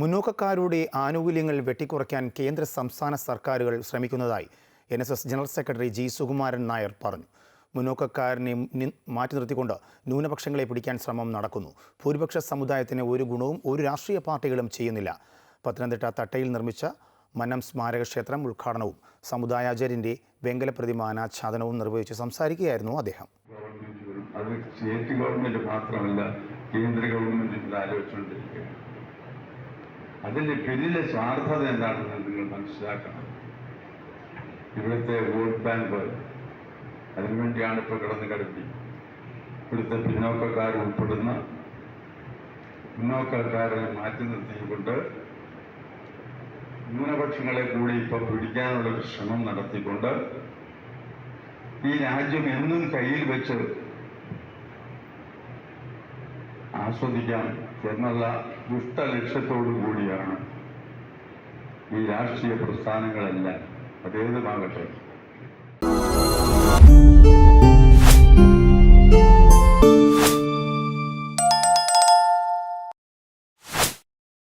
മുന്നോക്കക്കാരുടെ ആനുകൂല്യങ്ങൾ വെട്ടിക്കുറയ്ക്കാൻ കേന്ദ്ര സംസ്ഥാന സർക്കാരുകൾ ശ്രമിക്കുന്നതായി N S S general secretary G Sukumaran Nair പറഞ്ഞു. മുന്നോക്കക്കാരനെ മാറ്റി നിർത്തിക്കൊണ്ട് ന്യൂനപക്ഷങ്ങളെ പിടിക്കാൻ ശ്രമം നടക്കുന്നു. ഭൂരിപക്ഷ സമുദായത്തിന് ഒരു ഗുണവും ഒരു രാഷ്ട്രീയ പാർട്ടികളും ചെയ്യുന്നില്ല. പത്തനംതിട്ട തട്ടയിൽ നിർമ്മിച്ച മനം സ്മാരക ക്ഷേത്രം ഉദ്ഘാടനവും സമുദായാചാര്യന്റെ വെങ്കല പ്രതിമ അനാച്ഛാദനവും നിർവഹിച്ച് സംസാരിക്കുകയായിരുന്നു അദ്ദേഹം. അത് സ്റ്റേറ്റ് ഗവൺമെന്റ് മാത്രമല്ല കേന്ദ്ര ഗവൺമെന്റ് അതിന്റെ പിന്നിലെ സ്വാർത്ഥത എന്താണെന്ന് നിങ്ങൾ മനസ്സിലാക്കണം. ഇവിടുത്തെ വോട്ട് ബാങ്ക് അതിനുവേണ്ടിയാണ് ഇപ്പോൾ കിടന്ന് കിടത്തി. ഇവിടുത്തെ പിന്നോക്കക്കാർ ഉൾപ്പെടുന്ന പിന്നോക്കക്കാരെ മാറ്റി നിർത്തിക്കൊണ്ട് ന്യൂനപക്ഷങ്ങളെ കൂടി ഇപ്പൊ പിടിക്കാനുള്ള ഒരു ശ്രമം നടത്തിക്കൊണ്ട് ഈ രാജ്യം എന്നും കയ്യിൽ വെച്ച് ആസ്വദിക്കാം എന്നുള്ള ദുഷ്ട ലക്ഷ്യത്തോടു കൂടിയാണ് ഈ രാഷ്ട്രീയ പ്രസ്ഥാനങ്ങളെല്ലാം. അതേതുമാകട്ടെ